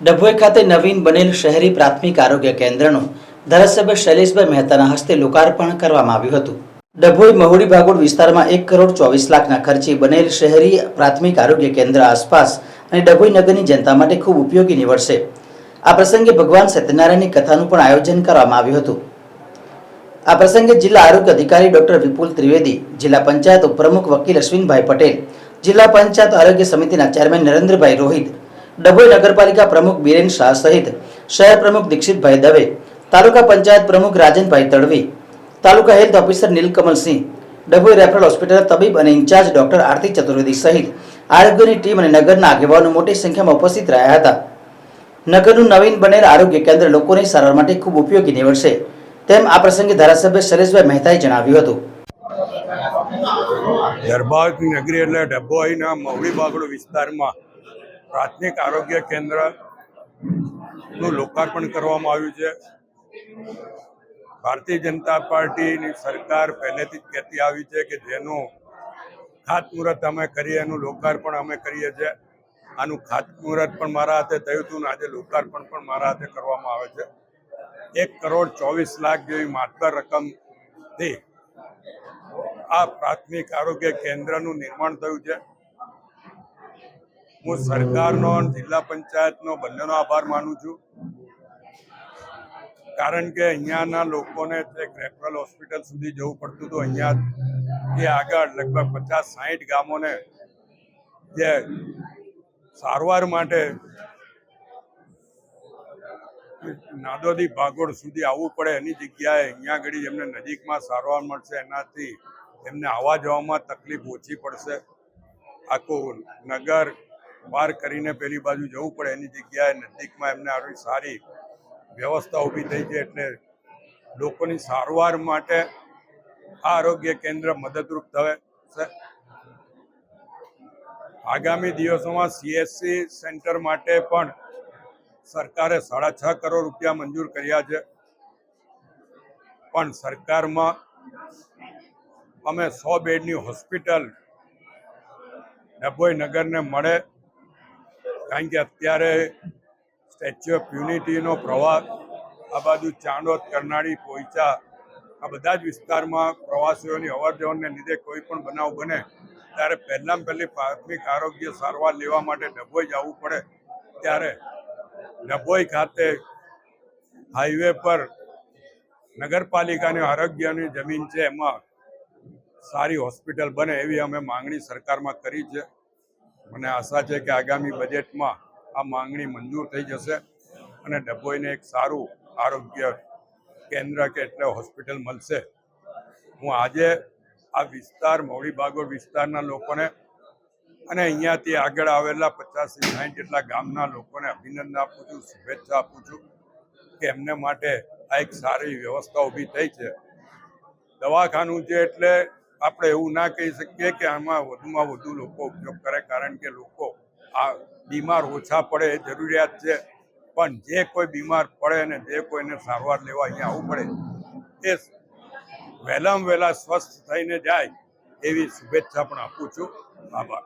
ડભોઈ ખાતે નવીન બનેલ શહેરી પ્રાથમિક આરોગ્ય કેન્દ્રનું ધારાસભ્ય શૈલેષભાઈ મહેતાના હસ્તે લોકાર્પણ કરવામાં આવ્યું હતું. ડભોઈ મહુડી ભાગોળ વિસ્તારમાં એક કરોડ ચોવીસ લાખના ખર્ચે બનેલ શહેરી પ્રાથમિક આરોગ્ય કેન્દ્ર આસપાસ અને ડભોઈ નગરની જનતા માટે ખૂબ ઉપયોગી નીવડશે. આ પ્રસંગે ભગવાન સત્યનારાયણની કથાનું પણ આયોજન કરવામાં આવ્યું હતું. આ પ્રસંગે જિલ્લા આરોગ્ય અધિકારી ડોક્ટર વિપુલ ત્રિવેદી, જિલ્લા પંચાયત ઉપપ્રમુખ વકીલ અશ્વિનભાઈ પટેલ, જિલ્લા પંચાયત આરોગ્ય સમિતિના ચેરમેન નરેન્દ્રભાઈ રોહિત ડભોઈ નગરપાલિકા પ્રમુખ બિરેન શાહ સહિત શહેર પ્રમુખ દીક્ષિતભાઈ દવે, તાલુકા પંચાયત પ્રમુખ Rajanbhai Tadvi, taluka health officer Neelkamalsinh, Dabhoi referral hospital તબીબ અને ઇન્ચાર્જ ડોક્ટર આરતી ચતુર્વેદી સહિત આરોગ્યની ટીમ અને નગરના આગેવાનો મોટી સંખ્યામાં ઉપસ્થિત રહ્યા હતા. નગરનું નવીન બનેલ આરોગ્ય કેન્દ્ર લોકોની સારવાર માટે ખૂબ ઉપયોગી નીવડશે, તેમ આ પ્રસંગે ધારાસભ્ય શૈલેષભાઈ મહેતાએ જણાવ્યું હતું. દરબાર નગરી એટલે ડભોઈના મવડી બાગડો વિસ્તારમાં પ્રાથમિક આરોગ્ય કેન્દ્રનું લોકાર્પણ કરવામાં આવ્યું છે. ભારતીય જનતા પાર્ટીની સરકાર પહેલેથી જ કહેતી આવી છે કે જેનું ખાતમુહૂર્ત અમે કરીએ, એનું લોકાર્પણ અમે કરીએ છીએ. આનું ખાતમુહૂર્ત પણ મારા હાથે થયું હતું ને આજે લોકાર્પણ પણ મારા હાથે કરવામાં આવે છે. એક કરોડ ચોવીસ લાખ જેવી માત્ર રકમથી આ પ્રાથમિક આરોગ્ય કેન્દ્રનું નિર્માણ થયું છે. હું સરકારનો જિલ્લા પંચાયતનો બંનેનો આભાર માનું છું. કારણ કે અહીંયાના લોકોને એક રેફરલ હોસ્પિટલ સુધી જવું પડતું હતું. અહીંયા એ આગળ લગભગ પચાસ સાહીઠ ગામોને જે સારવાર માટે નાદોદી ભાગોળ સુધી આવવું પડે એની જગ્યાએ અહીંયા આગળ એમને નજીકમાં સારવાર મળશે, એનાથી એમને આવવા જવામાં તકલીફ ઓછી પડશે. આખું નગર પાર કરીને પેલી બાજુ જવું પડે, એની જગ્યાએ નજીકમાં એમને આવી સારી વ્યવસ્થા ઊભી થઈ છે એટલે લોકોની સારવાર માટે આ આરોગ્ય કેન્દ્ર મદદરૂપ થશે આગામી દિવસોમાં સીએસસી સેન્ટર માટે પણ સરકારે સાડા છ કરોડ રૂપિયા મંજૂર કર્યા છે. પણ સરકારમાં અમે સો બેડની હોસ્પિટલ ડભોઈ નગરને મળે કારણ કે અત્યારે સ્ટેચ્યુ ઓફ યુનિટીનો પ્રવાસ આ બાજુ ચાંદોદ, કરનાળી, પોઈચા, આ બધા જ વિસ્તારમાં પ્રવાસીઓની અવર જવરને લીધે કોઈ પણ બનાવ બને, ત્યારે પહેલાં પહેલી પ્રાથમિક આરોગ્ય સારવાર લેવા માટે ડભોઈ જવું પડે. ત્યારે ડભોઈ ખાતે હાઈવે પર નગરપાલિકાની આરોગ્યની જમીન છે, એમાં સારી હોસ્પિટલ બને એવી અમે માંગણી સરકારમાં કરી છે. મને આશા છે કે આગામી બજેટમાં આ માંગણી મંજૂર થઈ જશે અને ડભોઈને એક સારું આરોગ્ય કેન્દ્ર કે એટલે હોસ્પિટલ મળશે. હું આજે આ વિસ્તાર, મોડી બાગોર વિસ્તારના લોકોને અને અહીંયાથી આગળ આવેલા પચાસથી સાઠ જેટલા ગામના લોકોને અભિનંદન આપું છું, શુભેચ્છા આપું છું કે એમને માટે આ એક સારી વ્યવસ્થા ઊભી થઈ છે. દવાખાનું છે એટલે આપણે એવું ના કહી શકીએ કે આમાં વધુમાં વધુ લોકો ઉપયોગ કરે, કારણ કે લોકો આ બીમાર ઓછા પડે એ જરૂરિયાત છે. પણ જે કોઈ બીમાર પડે અને જે કોઈને સારવાર લેવા અહીંયા આવવું પડે, એ વહેલામાં વહેલા સ્વસ્થ થઈને જાય, એવી શુભેચ્છા પણ આપું છું. આભાર.